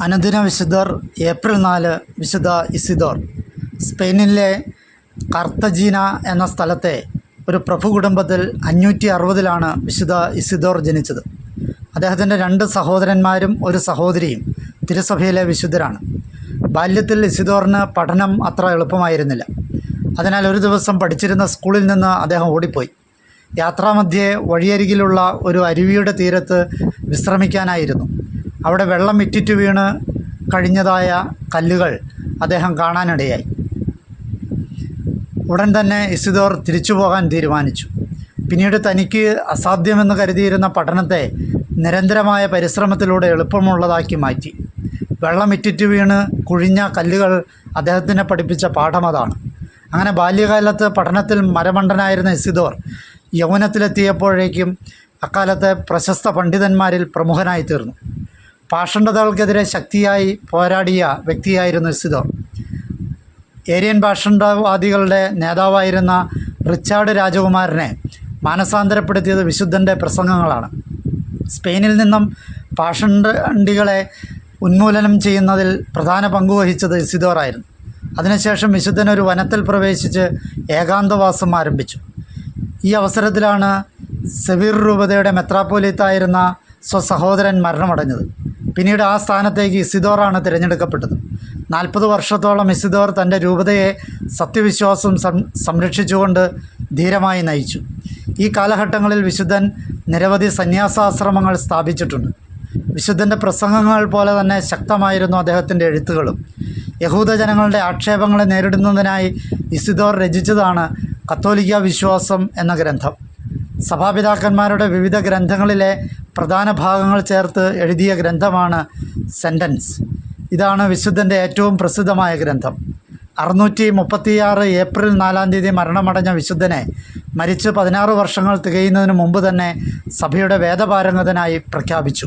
അനുദിന വിശുദ്ധർ ഏപ്രിൽ നാല് വിശുദ്ധ ഇസിദോർ. സ്പെയിനിലെ കർത്തജീന എന്ന സ്ഥലത്തെ ഒരു പ്രഭു കുടുംബത്തിൽ അഞ്ഞൂറ്റി അറുപതിലാണ് വിശുദ്ധ ഇസിദോർ ജനിച്ചത്. അദ്ദേഹത്തിന്റെ രണ്ട് സഹോദരന്മാരും ഒരു സഹോദരിയും തിരുസഭയിലെ വിശുദ്ധരാണ്. ബാല്യത്തിൽ ഇസിദോറിന് പഠനം അത്ര എളുപ്പമായിരുന്നില്ല. അതിനാൽ ഒരു ദിവസം പഠിച്ചിരുന്ന സ്കൂളിൽ നിന്ന് അദ്ദേഹം ഓടിപ്പോയി. യാത്രാമധ്യേ വഴിയരികിലുള്ള ഒരു അരുവിയുടെ തീരത്ത് വിശ്രമിക്കാനായിരുന്നു. അവിടെ വെള്ളം ഇറ്റിറ്റു വീണ് കഴിഞ്ഞതായ കല്ലുകൾ അദ്ദേഹം കാണാനിടയായി. ഉടൻ തന്നെ ഇസിദോർ തിരിച്ചു പോകാൻ തീരുമാനിച്ചു. പിന്നീട് തനിക്ക് അസാധ്യമെന്ന് കരുതിയിരുന്ന പഠനത്തെ നിരന്തരമായ പരിശ്രമത്തിലൂടെ എളുപ്പമുള്ളതാക്കി മാറ്റി. വെള്ളം ഇറ്റിറ്റു വീണ് കുഴിഞ്ഞ കല്ലുകൾ അദ്ദേഹത്തിനെ പഠിപ്പിച്ച പാഠം അതാണ്. അങ്ങനെ ബാല്യകാലത്ത് പഠനത്തിൽ മരമണ്ടനായിരുന്ന ഇസിദോർ യൗവനത്തിലെത്തിയപ്പോഴേക്കും അക്കാലത്തെ പ്രശസ്ത പണ്ഡിതന്മാരിൽ പ്രമുഖനായി തീർന്നു പാഷണ്ഡതകൾക്കെതിരെ ശക്തിയായി പോരാടിയ വ്യക്തിയായിരുന്നു ഇസിദോർ ഏരിയൻ പാഷണ്ഡവാദികളുടെ നേതാവായിരുന്ന റിച്ചാർഡ് രാജകുമാരനെ മാനസാന്തരപ്പെടുത്തിയത് വിശുദ്ധന്റെ പ്രസംഗങ്ങളാണ്. സ്പെയിനിൽ നിന്നും പാഷണ്ഡികളെ ഉന്മൂലനം ചെയ്യുന്നതിൽ പ്രധാന പങ്കുവഹിച്ചത് ഇസിദോറായിരുന്നു അതിനുശേഷം വിശുദ്ധൻ ഒരു വനത്തിൽ പ്രവേശിച്ച് ഏകാന്തവാസം ആരംഭിച്ചു. ഈ അവസരത്തിലാണ് സെവീർ രൂപതയുടെ മെത്രാപ്പോലിത്തായിരുന്ന സ്വസഹോദരൻ മരണമടഞ്ഞത്. പിന്നീട് ആ സ്ഥാനത്തേക്ക് ഇസിദോറാണ് തിരഞ്ഞെടുക്കപ്പെട്ടത്. നാൽപ്പത് വർഷത്തോളം ഇസിദോർ തന്റെ രൂപതയെ സത്യവിശ്വാസം സംരക്ഷിച്ചുകൊണ്ട് ധീരമായി നയിച്ചു. ഈ കാലഘട്ടങ്ങളിൽ വിശുദ്ധൻ നിരവധി സന്യാസാശ്രമങ്ങൾ സ്ഥാപിച്ചിട്ടുണ്ട്. വിശുദ്ധന്റെ പ്രസംഗങ്ങൾ പോലെ തന്നെ ശക്തമായിരുന്നു അദ്ദേഹത്തിന്റെ എഴുത്തുകളും. യഹൂദ ജനങ്ങളുടെ ആക്ഷേപങ്ങളെ നേരിടുന്നതിനായി ഇസിദോർ രചിച്ചതാണ് കത്തോലിക്ക വിശ്വാസം എന്ന ഗ്രന്ഥം. സഭാപിതാക്കന്മാരുടെ വിവിധ ഗ്രന്ഥങ്ങളിലെ പ്രധാന ഭാഗങ്ങൾ ചേർത്ത് എഴുതിയ ഗ്രന്ഥമാണ് സെന്റൻസ് ഇതാണ് വിശുദ്ധന്റെ ഏറ്റവും പ്രസിദ്ധമായ ഗ്രന്ഥം. അറുന്നൂറ്റി മുപ്പത്തിയാറ് ഏപ്രിൽ നാലാം തീയതി മരണമടഞ്ഞ വിശുദ്ധനെ മരിച്ച് പതിനാറ് വർഷങ്ങൾ തികയുന്നതിന് മുമ്പ് തന്നെ സഭയുടെ വേദപാരംഗതനായി പ്രഖ്യാപിച്ചു.